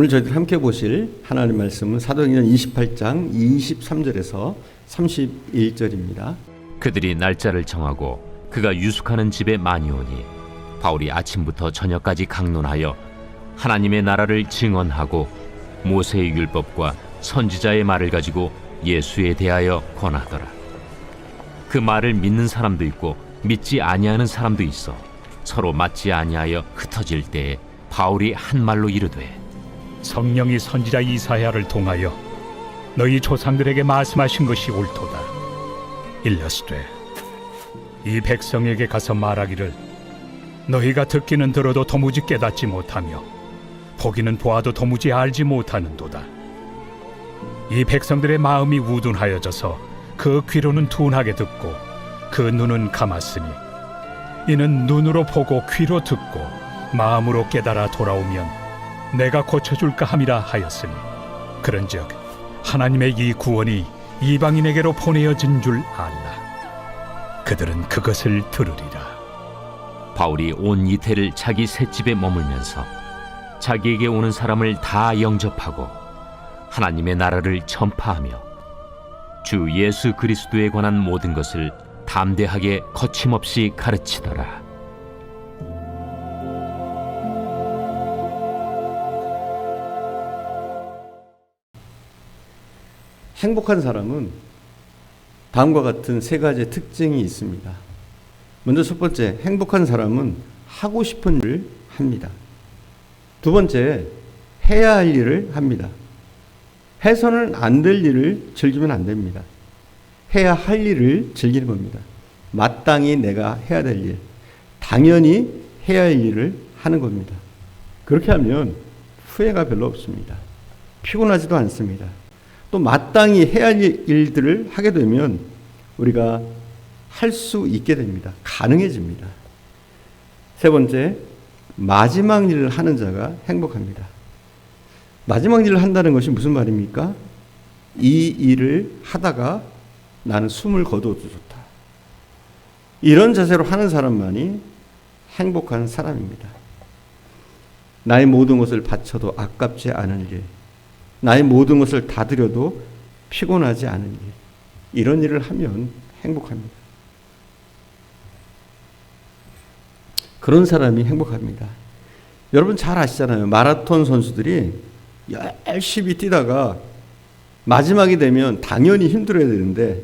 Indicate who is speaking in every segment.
Speaker 1: 오늘 저희들 함께 보실 하나님 말씀은 사도행전 28장 23절에서 31절입니다.
Speaker 2: 그들이 날짜를 정하고 그가 유숙하는 집에 많이 오니 바울이 아침부터 저녁까지 강론하여 하나님의 나라를 증언하고 모세의 율법과 선지자의 말을 가지고 예수에 대하여 권하더라. 그 말을 믿는 사람도 있고 믿지 아니하는 사람도 있어 서로 맞지 아니하여 흩어질 때에 바울이 한 말로 이르되
Speaker 3: 성령이 선지자 이사야를 통하여 너희 조상들에게 말씀하신 것이 옳도다. 일러스되 이 백성에게 가서 말하기를 너희가 듣기는 들어도 도무지 깨닫지 못하며 보기는 보아도 도무지 알지 못하는도다. 이 백성들의 마음이 우둔하여져서 그 귀로는 둔하게 듣고 그 눈은 감았으니 이는 눈으로 보고 귀로 듣고 마음으로 깨달아 돌아오면 내가 고쳐줄까 함이라 하였으니 그런즉 하나님의 이 구원이 이방인에게로 보내어진 줄 알라 그들은 그것을 들으리라
Speaker 2: 바울이 온 이태를 자기 셋집에 머물면서 자기에게 오는 사람을 다 영접하고 하나님의 나라를 전파하며 주 예수 그리스도에 관한 모든 것을 담대하게 거침없이 가르치더라.
Speaker 1: 행복한 사람은 다음과 같은 세 가지 특징이 있습니다. 먼저 첫 번째, 행복한 사람은 하고 싶은 일을 합니다. 두 번째, 해야 할 일을 합니다. 해서는 안 될 일을 즐기면 안 됩니다. 해야 할 일을 즐기는 겁니다. 마땅히 내가 해야 될 일, 당연히 해야 할 일을 하는 겁니다. 그렇게 하면 후회가 별로 없습니다. 피곤하지도 않습니다. 또 마땅히 해야 할 일들을 하게 되면 우리가 할 수 있게 됩니다. 가능해집니다. 세 번째, 마지막 일을 하는 자가 행복합니다. 마지막 일을 한다는 것이 무슨 말입니까? 이 일을 하다가 나는 숨을 거둬도 좋다. 이런 자세로 하는 사람만이 행복한 사람입니다. 나의 모든 것을 바쳐도 아깝지 않은 일, 나의 모든 것을 다 드려도 피곤하지 않은 일, 이런 일을 하면 행복합니다. 그런 사람이 행복합니다. 여러분 잘 아시잖아요. 마라톤 선수들이 열심히 뛰다가 마지막이 되면 당연히 힘들어야 되는데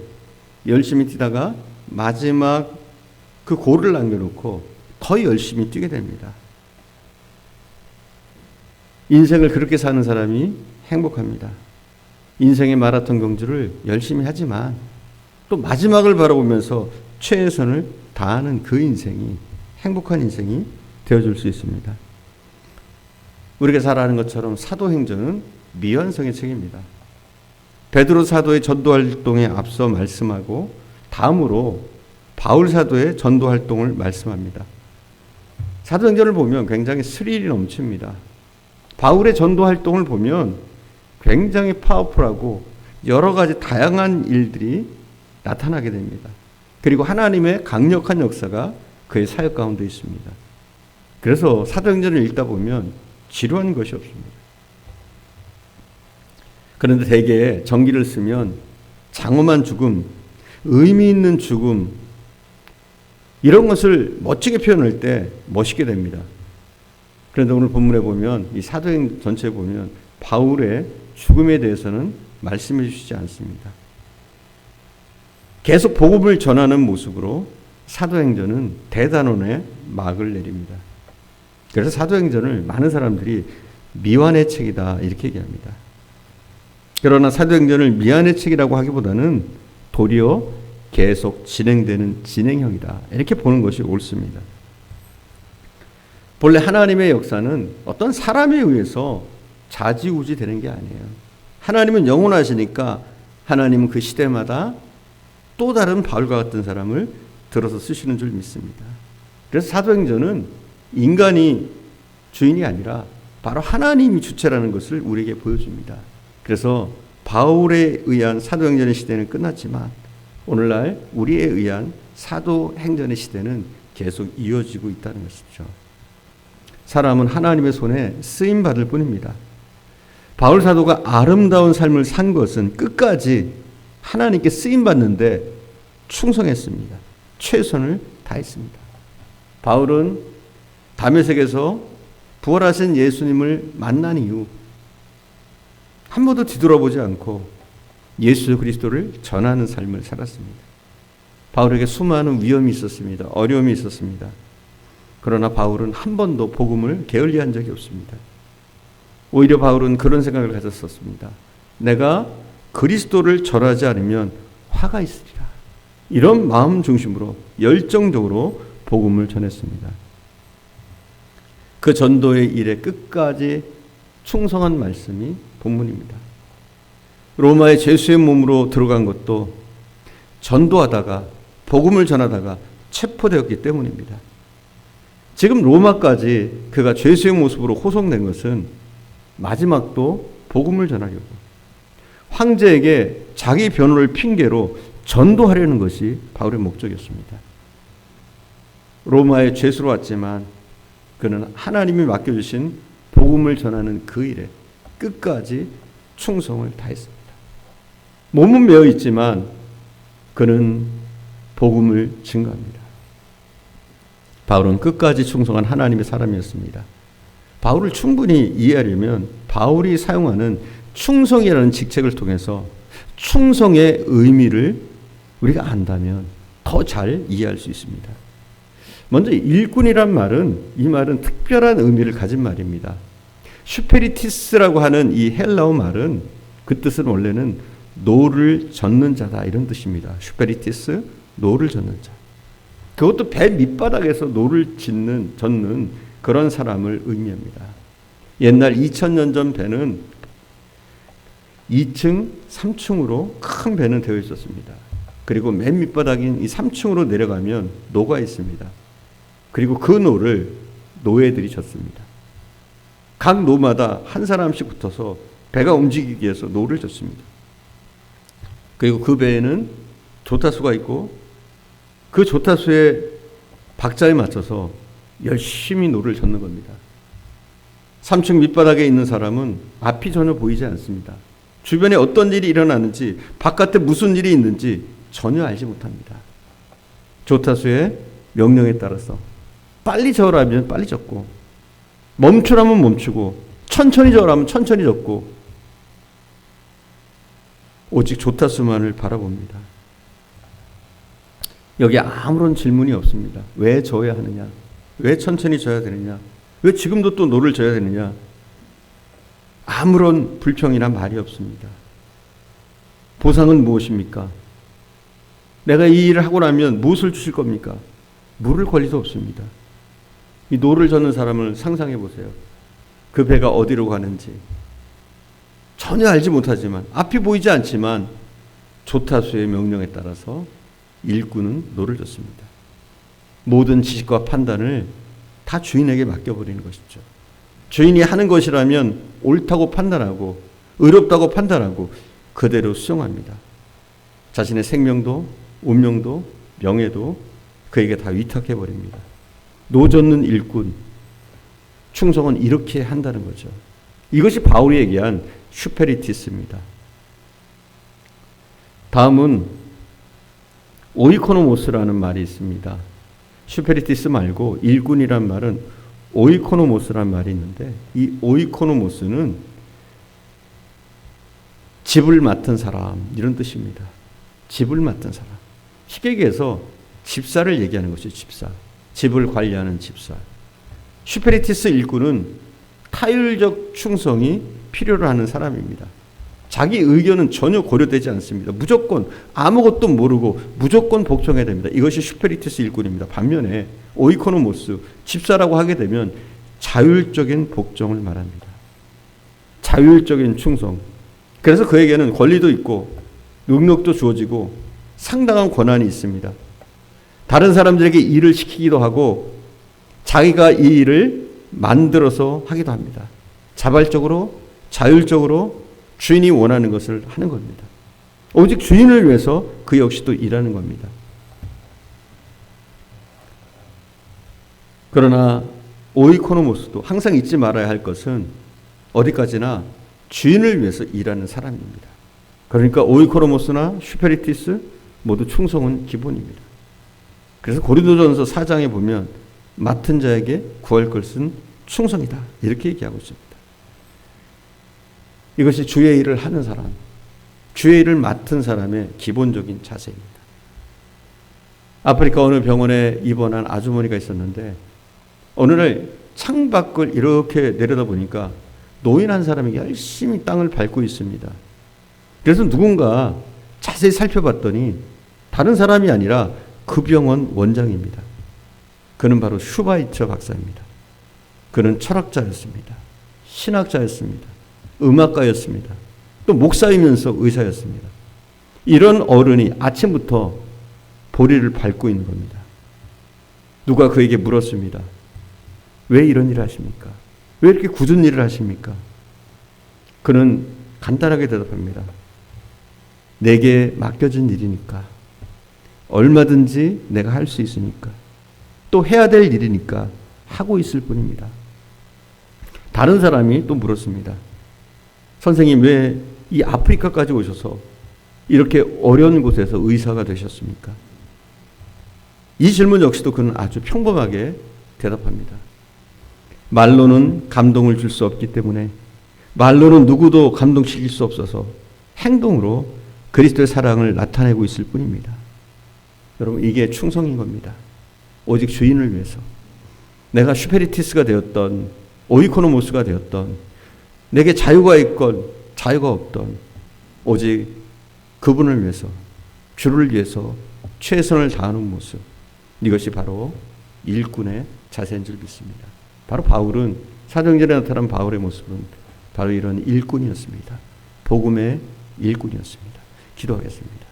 Speaker 1: 열심히 뛰다가 마지막 그 골을 남겨놓고 더 열심히 뛰게 됩니다. 인생을 그렇게 사는 사람이 행복합니다. 인생의 마라톤 경주를 열심히 하지만 또 마지막을 바라보면서 최선을 다하는 그 인생이 행복한 인생이 되어줄 수 있습니다. 우리가 잘 아는 것처럼 사도행전은 미완성의 책입니다. 베드로 사도의 전도 활동에 앞서 말씀하고 다음으로 바울 사도의 전도 활동을 말씀합니다. 사도행전을 보면 굉장히 스릴이 넘칩니다. 바울의 전도 활동을 보면 굉장히 파워풀하고 여러 가지 다양한 일들이 나타나게 됩니다. 그리고 하나님의 강력한 역사가 그의 사역 가운데 있습니다. 그래서 사도행전을 읽다 보면 지루한 것이 없습니다. 그런데 대개 정기를 쓰면 장엄한 죽음, 의미 있는 죽음, 이런 것을 멋지게 표현할 때 멋있게 됩니다. 그런데 오늘 본문에 보면 이 사도행 전체에 보면 바울의 죽음에 대해서는 말씀해 주시지 않습니다. 계속 복음을 전하는 모습으로 사도행전은 대단원의 막을 내립니다. 그래서 사도행전을 많은 사람들이 미완의 책이다 이렇게 얘기합니다. 그러나 사도행전을 미완의 책이라고 하기보다는 도리어 계속 진행되는 진행형이다 이렇게 보는 것이 옳습니다. 본래 하나님의 역사는 어떤 사람에 의해서 자지우지 되는 게 아니에요. 하나님은 영원하시니까 하나님은 그 시대마다 또 다른 바울과 같은 사람을 들어서 쓰시는 줄 믿습니다. 그래서 사도행전은 인간이 주인이 아니라 바로 하나님이 주체라는 것을 우리에게 보여줍니다. 그래서 바울에 의한 사도행전의 시대는 끝났지만 오늘날 우리에 의한 사도행전의 시대는 계속 이어지고 있다는 것이죠. 사람은 하나님의 손에 쓰임 받을 뿐입니다. 바울 사도가 아름다운 삶을 산 것은 끝까지 하나님께 쓰임 받는데 충성했습니다. 최선을 다했습니다. 바울은 다메섹에서 부활하신 예수님을 만난 이후 한 번도 뒤돌아보지 않고 예수 그리스도를 전하는 삶을 살았습니다. 바울에게 수많은 위험이 있었습니다. 어려움이 있었습니다. 그러나 바울은 한 번도 복음을 게을리한 적이 없습니다. 오히려 바울은 그런 생각을 가졌었습니다. 내가 그리스도를 절하지 않으면 화가 있으리라. 이런 마음 중심으로 열정적으로 복음을 전했습니다. 그 전도의 일에 끝까지 충성한 말씀이 본문입니다. 로마의 죄수의 몸으로 들어간 것도 전도하다가 복음을 전하다가 체포되었기 때문입니다. 지금 로마까지 그가 죄수의 모습으로 호송된 것은 마지막도 복음을 전하려고 황제에게 자기 변호를 핑계로 전도하려는 것이 바울의 목적이었습니다. 로마의 죄수로 왔지만 그는 하나님이 맡겨주신 복음을 전하는 그 일에 끝까지 충성을 다했습니다. 몸은 메어 있지만 그는 복음을 증거합니다. 바울은 끝까지 충성한 하나님의 사람이었습니다. 바울을 충분히 이해하려면 바울이 사용하는 충성이라는 직책을 통해서 충성의 의미를 우리가 안다면 더 잘 이해할 수 있습니다. 먼저 일꾼이란 말은 이 말은 특별한 의미를 가진 말입니다. 슈페리티스라고 하는 이 헬라어 말은 그 뜻은 원래는 노를 젓는 자다 이런 뜻입니다. 슈페리티스 노를 젓는 자. 그것도 배 밑바닥에서 노를 짓는 젓는 그런 사람을 의미합니다. 옛날 2000년 전 배는 2층, 3층으로 큰 배는 되어 있었습니다. 그리고 맨 밑바닥인 이 3층으로 내려가면 노가 있습니다. 그리고 그 노를 노예들이 졌습니다. 각 노마다 한 사람씩 붙어서 배가 움직이기 위해서 노를 졌습니다. 그리고 그 배에는 조타수가 있고 그 조타수의 박자에 맞춰서 열심히 노를 젓는 겁니다. 3층 밑바닥에 있는 사람은 앞이 전혀 보이지 않습니다. 주변에 어떤 일이 일어나는지 바깥에 무슨 일이 있는지 전혀 알지 못합니다. 조타수의 명령에 따라서 빨리 저으라면 빨리 젓고 멈추라면 멈추고 천천히 저으라면 천천히 젓고 오직 조타수만을 바라봅니다. 여기 아무런 질문이 없습니다. 왜 져야 하느냐? 왜 천천히 져야 되느냐? 왜 지금도 또 노를 져야 되느냐? 아무런 불평이나 말이 없습니다. 보상은 무엇입니까? 내가 이 일을 하고 나면 무엇을 주실 겁니까? 물을 권리도 없습니다. 이 노를 젓는 사람을 상상해 보세요. 그 배가 어디로 가는지 전혀 알지 못하지만 앞이 보이지 않지만 조타수의 명령에 따라서 일꾼은 노를 젓습니다. 모든 지식과 판단을 다 주인에게 맡겨버리는 것이죠. 주인이 하는 것이라면 옳다고 판단하고 의롭다고 판단하고 그대로 수용합니다. 자신의 생명도 운명도 명예도 그에게 다 위탁해 버립니다. 노젓는 일꾼 충성은 이렇게 한다는 거죠. 이것이 바울이 얘기한 슈페리티스입니다. 다음은 오이코노모스라는 말이 있습니다. 슈페리티스 말고 일꾼이란 말은 오이코노모스란 말이 있는데 이 오이코노모스는 집을 맡은 사람 이런 뜻입니다. 집을 맡은 사람. 쉽게 얘기해서 집사를 얘기하는 것이 집사. 집을 관리하는 집사. 슈페리티스 일꾼은 타율적 충성이 필요로 하는 사람입니다. 자기 의견은 전혀 고려되지 않습니다. 무조건 아무것도 모르고 무조건 복종해야 됩니다. 이것이 슈페리티스 일꾼입니다. 반면에 오이코노모스 집사라고 하게 되면 자율적인 복종을 말합니다. 자율적인 충성. 그래서 그에게는 권리도 있고 능력도 주어지고 상당한 권한이 있습니다. 다른 사람들에게 일을 시키기도 하고 자기가 이 일을 만들어서 하기도 합니다. 자발적으로 자율적으로 주인이 원하는 것을 하는 겁니다. 오직 주인을 위해서 그 역시도 일하는 겁니다. 그러나 오이코노모스도 항상 잊지 말아야 할 것은 어디까지나 주인을 위해서 일하는 사람입니다. 그러니까 오이코로모스나 슈페리티스 모두 충성은 기본입니다. 그래서 고린도전서 4장에 보면 맡은 자에게 구할 것은 충성이다. 이렇게 얘기하고 있습니다. 이것이 주의 일을 하는 사람, 주의 일을 맡은 사람의 기본적인 자세입니다. 아프리카 어느 병원에 입원한 아주머니가 있었는데 어느 날 창밖을 이렇게 내려다 보니까 노인 한 사람이 열심히 땅을 밟고 있습니다. 그래서 누군가 자세히 살펴봤더니 다른 사람이 아니라 그 병원 원장입니다. 그는 바로 슈바이처 박사입니다. 그는 철학자였습니다. 신학자였습니다. 음악가였습니다. 또 목사이면서 의사였습니다. 이런 어른이 아침부터 보리를 밟고 있는 겁니다. 누가 그에게 물었습니다. 왜 이런 일을 하십니까? 왜 이렇게 굳은 일을 하십니까? 그는 간단하게 대답합니다. 내게 맡겨진 일이니까. 얼마든지 내가 할 수 있으니까. 또 해야 될 일이니까 하고 있을 뿐입니다. 다른 사람이 또 물었습니다. 선생님, 왜 이 아프리카까지 오셔서 이렇게 어려운 곳에서 의사가 되셨습니까? 이 질문 역시도 그는 아주 평범하게 대답합니다. 말로는 감동을 줄 수 없기 때문에 말로는 누구도 감동시킬 수 없어서 행동으로 그리스도의 사랑을 나타내고 있을 뿐입니다. 여러분 이게 충성인 겁니다. 오직 주인을 위해서 내가 슈페리티스가 되었던 오이코노모스가 되었던 내게 자유가 있건 자유가 없던 오직 그분을 위해서 주를 위해서 최선을 다하는 모습 이것이 바로 일꾼의 자세인 줄 믿습니다. 바로 바울은 사도행전에 나타난 바울의 모습은 바로 이런 일꾼이었습니다. 복음의 일꾼이었습니다. 기도하겠습니다.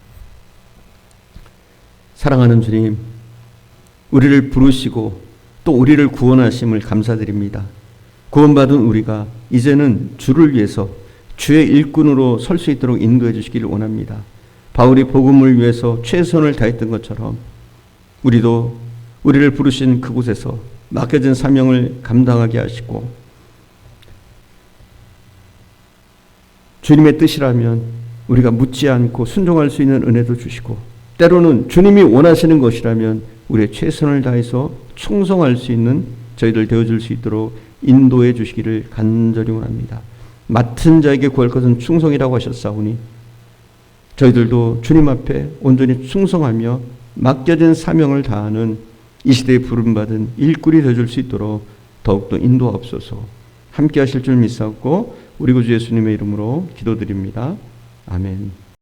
Speaker 1: 사랑하는 주님, 우리를 부르시고 또 우리를 구원하심을 감사드립니다. 구원받은 우리가 이제는 주를 위해서 주의 일꾼으로 설 수 있도록 인도해 주시기를 원합니다. 바울이 복음을 위해서 최선을 다했던 것처럼 우리도 우리를 부르신 그곳에서 맡겨진 사명을 감당하게 하시고 주님의 뜻이라면 우리가 묻지 않고 순종할 수 있는 은혜도 주시고 때로는 주님이 원하시는 것이라면 우리의 최선을 다해서 충성할 수 있는 저희들 되어줄 수 있도록 인도해 주시기를 간절히 원합니다. 맡은 자에게 구할 것은 충성이라고 하셨사오니 저희들도 주님 앞에 온전히 충성하며 맡겨진 사명을 다하는 이 시대에 부름받은 일꾼이 되어줄 수 있도록 더욱더 인도하옵소서 함께 하실 줄 믿사옵고 우리 구주 예수님의 이름으로 기도드립니다. 아멘.